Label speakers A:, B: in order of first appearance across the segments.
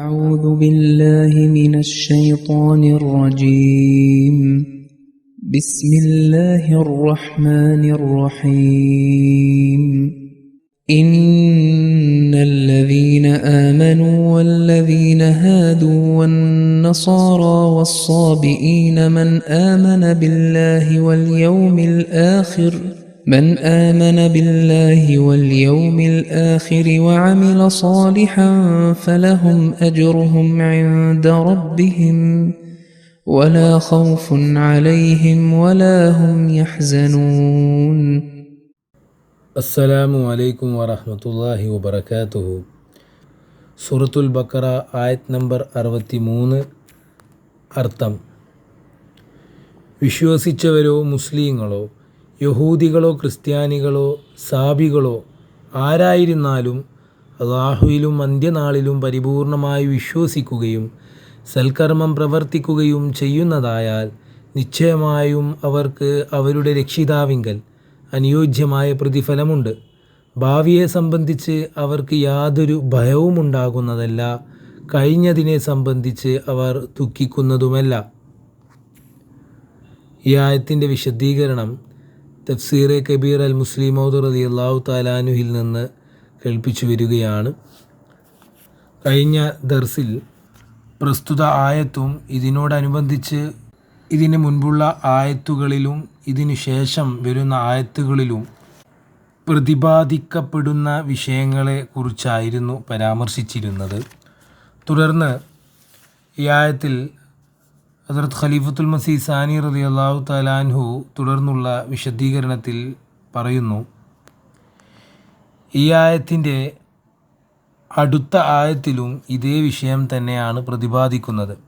A: أعوذ بالله من الشيطان الرجيم. بسم الله الرحمن الرحيم. إن الذين آمنوا والذين هادوا والنصارى والصابئين من آمن بالله واليوم الآخر من آمن بالله واليوم الآخر وعمل صالحا فلهم أجرهم عند ربهم ولا خوف عليهم ولا هم يحزنون
B: അസ്സലാമു അലൈക്കും വറഹമത്തല്ലാഹി വബർക്കാത്തുഹു സൂറത്തുൽ ബക്കറ ആയത് നമ്പർ അറുപത്തി മൂന്ന് അർത്ഥം വിശ്വസിച്ചവരോ മുസ്ലിങ്ങളോ യഹൂദികളോ ക്രിസ്ത്യാനികളോ സാബികളോ ആരായിരുന്നാലും അള്ളാഹുവിലും അന്ത്യനാളിലും പരിപൂർണമായി വിശ്വസിക്കുകയും സൽക്കർമ്മം പ്രവർത്തിക്കുകയും ചെയ്യുന്നതായാൽ നിശ്ചയമായും അവർക്ക് അവരുടെ രക്ഷിതാവിങ്കൽ അനുയോജ്യമായ പ്രതിഫലമുണ്ട്. ഭാവിയെ സംബന്ധിച്ച് അവർക്ക് യാതൊരു ഭയവും ഉണ്ടാകുന്നതല്ല കഴിഞ്ഞതിനെ സംബന്ധിച്ച് അവർ ദുഃഖിക്കുന്നതുമല്ല. ഈ ആയത്തിന്റെ വിശദീകരണം തഫ്സീറെ കബീർ അൽ മുസ്ലിം മൗദർ റതി അള്ളാഹു താലാനുഹിൽ നിന്ന് കേൾപ്പിച്ചു വരികയാണ്. കഴിഞ്ഞ ദർസിൽ പ്രസ്തുത ആയത്തും ഇതിനോടനുബന്ധിച്ച് ഇതിന് മുൻപുള്ള ആയത്തുകളിലും ഇതിനു ശേഷം വരുന്ന ആയത്തുകളിലും പ്രതിപാദിക്കപ്പെടുന്ന വിഷയങ്ങളെ കുറിച്ചായിരുന്നു പരാമർശിച്ചിരുന്നത്. തുടർന്ന് ഈ ആയത്തിൽ ഹസരത്ത് ഖലീഫത്തുൽ മസീ സാനി റലി അള്ളാഹു തലാൻഹു തുടർന്നുള്ള വിശദീകരണത്തിൽ പറയുന്നു ഈ ആയത്തിന്റെ അടുത്ത ആയത്തിലും ഇതേ വിഷയം തന്നെയാണ് പ്രതിപാദിക്കുന്നത്.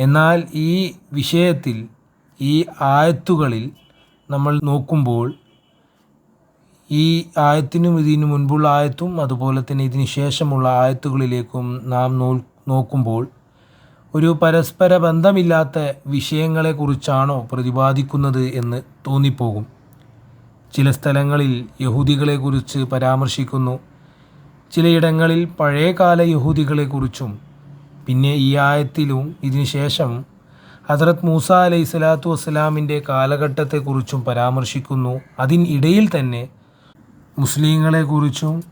B: എന്നാൽ ഈ വിഷയത്തിൽ ഈ ആയത്തുകളിൽ നമ്മൾ നോക്കുമ്പോൾ ഈ ആയത്തിനും ഇതിനു മുൻപുള്ള ആയത്തും അതുപോലെ തന്നെ ഇതിന് ശേഷമുള്ള ആയത്തുകളിലേക്കും നോ നോക്കുമ്പോൾ ഒരു പരസ്പര ബന്ധമില്ലാത്ത വിഷയങ്ങളെക്കുറിച്ചാണോ പ്രതിപാദിക്കുന്നത് എന്ന് തോന്നിപ്പോകും. ചില സ്ഥലങ്ങളിൽ യഹൂദികളെക്കുറിച്ച് പരാമർശിക്കുന്നു. ചിലയിടങ്ങളിൽ പഴയകാല യഹൂദികളെക്കുറിച്ചും. പിന്നെ ഈ ആയത്തിലും ഇതിനുശേഷം ഹസരത് മൂസ അലൈഹി സ്വലാത്തു വസ്സലാമിന്റെ കാലഘട്ടത്തെക്കുറിച്ചും പരാമർശിക്കുന്നു. അതിനിടയിൽ തന്നെ മുസ്ലിങ്ങളെക്കുറിച്ചും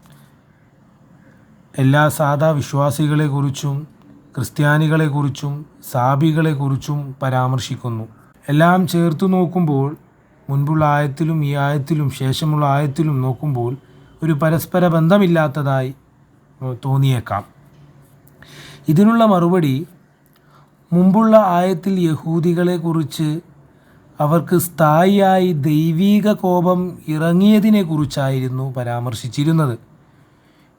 B: എല്ലാ സാധാ വിശ്വാസികളെക്കുറിച്ചും ക്രിസ്ത്യാനികളെക്കുറിച്ചും സാബികളെക്കുറിച്ചും പരാമർശിക്കുന്നു. എല്ലാം ചേർത്തു നോക്കുമ്പോൾ മുൻപുള്ള ആയത്തിലും ഈ ആയത്തിലും ശേഷമുള്ള ആയത്തിലും നോക്കുമ്പോൾ ഒരു പരസ്പര ബന്ധമില്ലാത്തതായി തോന്നിയേക്കാം. ഇതിനുള്ള മറുപടി മുമ്പുള്ള ആയത്തിൽ യഹൂദികളെക്കുറിച്ച് അവർക്ക് സ്ഥായിയായി ദൈവീക കോപം ഇറങ്ങിയതിനെക്കുറിച്ചായിരുന്നു പരാമർശിച്ചിരുന്നത്.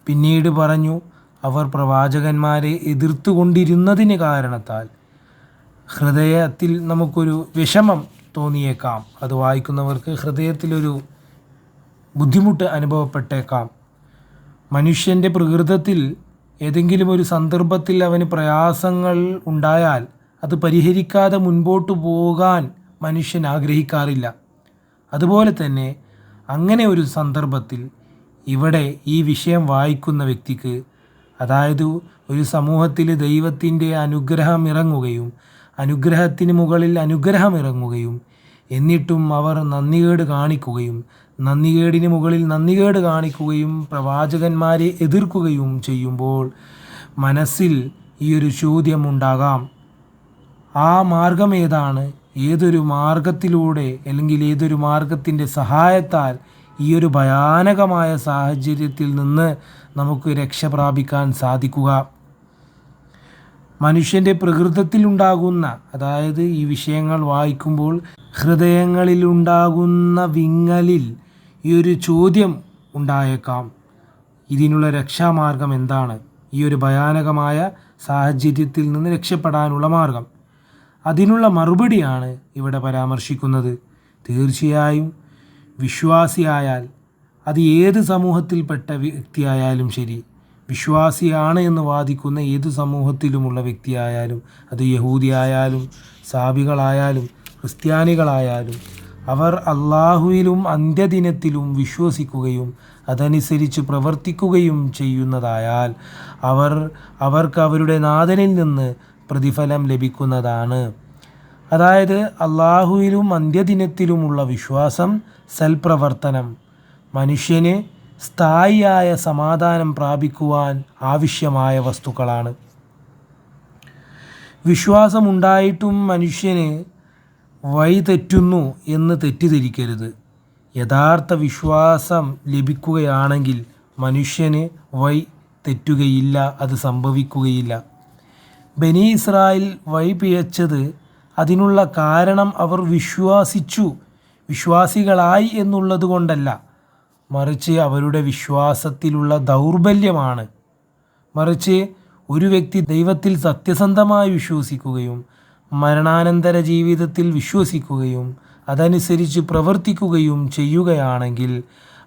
B: പിന്നീട് പറഞ്ഞു അവർ പ്രവാചകന്മാരെ എതിർത്തുകൊണ്ടിരുന്നതിന് കാരണത്താൽ ഹൃദയത്തിൽ നമുക്കൊരു വിഷമം തോന്നിയേക്കാം. അത് വായിക്കുന്നവർക്ക് ഹൃദയത്തിലൊരു ബുദ്ധിമുട്ട് അനുഭവപ്പെട്ടേക്കാം. മനുഷ്യന്റെ പ്രകൃതത്തിൽ ഏതെങ്കിലും ഒരു സന്ദർഭത്തിൽ അവന് പ്രയാസങ്ങൾ ഉണ്ടായാൽ അത് പരിഹരിക്കാതെ മുൻപോട്ട് പോകാൻ മനുഷ്യൻ ആഗ്രഹിക്കാറില്ല. അതുപോലെ തന്നെ അങ്ങനെ ഒരു സന്ദർഭത്തിൽ ഇവിടെ ഈ വിഷയം വായിക്കുന്ന വ്യക്തിക്ക് അതായത് ഒരു സമൂഹത്തിൽ ദൈവത്തിന്റെ അനുഗ്രഹം ഇറങ്ങുകയും അനുഗ്രഹത്തിന് മുകളിൽ അനുഗ്രഹം ഇറങ്ങുകയും എന്നിട്ടും അവർ നന്ദികേട് കാണിക്കുകയും നന്ദികേടിന് മുകളിൽ നന്ദികേട് കാണിക്കുകയും പ്രവാചകന്മാരെ എതിർക്കുകയും ചെയ്യുമ്പോൾ മനസ്സിൽ ഈ ഒരു ചോദ്യമുണ്ടാകാം ആ മാർഗം ഏതാണ്? ഏതൊരു മാർഗത്തിലൂടെ അല്ലെങ്കിൽ ഏതൊരു മാർഗത്തിന്റെ സഹായത്താൽ ഈ ഒരു ഭയാനകമായ സാഹചര്യത്തിൽ നിന്ന് നമുക്ക് രക്ഷ പ്രാപിക്കാൻ സാധിക്കുക. മനുഷ്യന്റെ പ്രകൃതത്തിലുണ്ടാകുന്ന അതായത് ഈ വിഷയങ്ങൾ വായിക്കുമ്പോൾ ഹൃദയങ്ങളിലുണ്ടാകുന്ന വിങ്ങലിൽ ഈ ഒരു ചോദ്യം ഉണ്ടായേക്കാം. ഇതിനുള്ള രക്ഷാമാർഗം എന്താണ്? ഈ ഒരു ഭയാനകമായ സാഹചര്യത്തിൽ നിന്ന് രക്ഷപ്പെടാനുള്ള മാർഗം. അതിനുള്ള മറുപടിയാണ് ഇവിടെ പരാമർശിക്കുന്നത്. തീർച്ചയായും വിശ്വാസിയായാൽ അത് ഏത് സമൂഹത്തിൽപ്പെട്ട വ്യക്തിയായാലും ശരി വിശ്വാസിയാണ് എന്ന് വാദിക്കുന്ന ഏത് സമൂഹത്തിലുമുള്ള വ്യക്തിയായാലും അത് യഹൂദിയായാലും സാബികളായാലും ക്രിസ്ത്യാനികളായാലും അവർ അള്ളാഹുവിലും അന്ത്യദിനത്തിലും വിശ്വസിക്കുകയും അതനുസരിച്ച് പ്രവർത്തിക്കുകയും ചെയ്യുന്നതായാൽ അവർ അവർക്ക് അവരുടെ നാഥനിൽ നിന്ന് പ്രതിഫലം ലഭിക്കുന്നതാണ്. അതായത് അള്ളാഹുവിലും അന്ത്യദിനത്തിലുമുള്ള വിശ്വാസം സൽപ്രവർത്തനം. മനുഷ്യന് സ്ഥായിയായ സമാധാനം പ്രാപിക്കുവാൻ ആവശ്യമായ വസ്തുക്കളാണ്. വിശ്വാസമുണ്ടായിട്ടും മനുഷ്യന് വഴി തെറ്റുന്നു എന്ന് തെറ്റിദ്ധരിക്കരുത്. യഥാർത്ഥ വിശ്വാസം ലഭിക്കുകയാണെങ്കിൽ മനുഷ്യന് വഴി തെറ്റുകയില്ല അത് സംഭവിക്കുകയില്ല. ബനി ഇസ്രായേൽ വഴി പിഴച്ചത് അതിനുള്ള കാരണം അവർ വിശ്വാസിച്ചു. വിശ്വാസികളായി എന്നുള്ളത് കൊണ്ടല്ല. മറിച്ച് അവരുടെ വിശ്വാസത്തിലുള്ള ദൗർബല്യമാണ്. മറിച്ച് ഒരു വ്യക്തി ദൈവത്തിൽ സത്യസന്ധമായി വിശ്വസിക്കുകയും മരണാനന്തര ജീവിതത്തിൽ വിശ്വസിക്കുകയും അതനുസരിച്ച് പ്രവർത്തിക്കുകയും ചെയ്യുകയാണെങ്കിൽ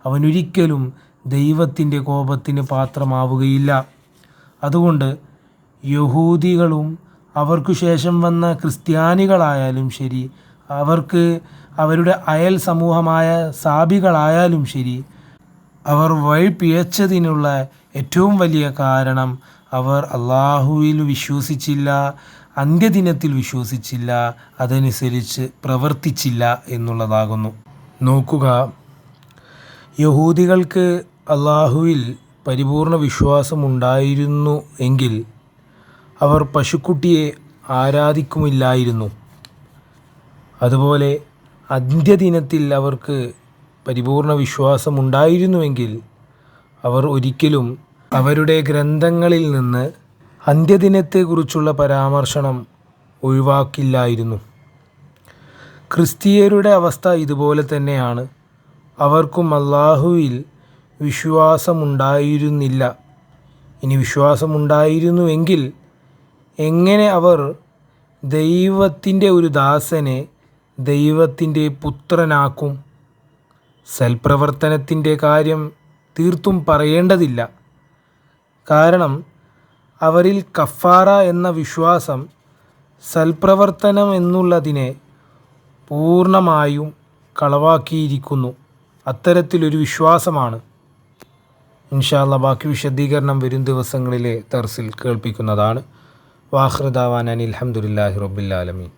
B: അവനൊരിക്കലും ദൈവത്തിന്റെ കോപത്തിന് പാത്രമാവുകയില്ല. അതുകൊണ്ട് യഹൂദികളും അവർക്കു ശേഷം വന്ന ക്രിസ്ത്യാനികളായാലും ശരി അവർക്ക് അവരുടെ അയൽ സമൂഹമായ സാബികളായാലും ശരി അവർ വഴി പിഴച്ചതിനുള്ള ഏറ്റവും വലിയ കാരണം അവർ അള്ളാഹുവിൽ വിശ്വസിച്ചില്ല അന്ത്യദിനത്തിൽ വിശ്വസിച്ചില്ല അതനുസരിച്ച് പ്രവർത്തിച്ചില്ല എന്നുള്ളതാകുന്നു. നോക്കുക യഹൂദികൾക്ക് അള്ളാഹുവിൽ പരിപൂർണ വിശ്വാസമുണ്ടായിരുന്നു എങ്കിൽ അവർ പശുക്കുട്ടിയെ ആരാധിക്കുമില്ലായിരുന്നു. അതുപോലെ അന്ത്യദിനത്തിൽ അവർക്ക് പരിപൂർണ വിശ്വാസമുണ്ടായിരുന്നുവെങ്കിൽ അവർ ഒരിക്കലും അവരുടെ ഗ്രന്ഥങ്ങളിൽ നിന്ന് അന്ത്യദിനത്തെക്കുറിച്ചുള്ള പരാമർശനം ഒഴിവാക്കില്ലായിരുന്നു. ക്രിസ്തീയരുടെ അവസ്ഥ ഇതുപോലെ തന്നെയാണ്. അവർക്കും അള്ളാഹുവിൽ വിശ്വാസമുണ്ടായിരുന്നില്ല. ഇനി വിശ്വാസമുണ്ടായിരുന്നുവെങ്കിൽ എങ്ങനെ അവർ ദൈവത്തിന്റെ ഒരു ദാസനെ ദൈവത്തിന്റെ പുത്രനാക്കും. സൽപ്രവർത്തനത്തിന്റെ കാര്യം തീർത്തും പറയേണ്ടതില്ല. കാരണം അവരിൽ കഫാറ എന്ന വിശ്വാസം സൽപ്രവർത്തനം എന്നുള്ളതിനെ പൂർണമായും കളവാക്കിയിരിക്കുന്നു. അത്തരത്തിലൊരു വിശ്വാസമാണ്. ഇൻഷാല്ല ബാക്കി വിശദീകരണം വരും ദിവസങ്ങളിലെ തർസിൽ കേൾപ്പിക്കുന്നതാണ്. വാഹൃദാവാൻ അനിൽ റബ്ബില്ലാലമീൻ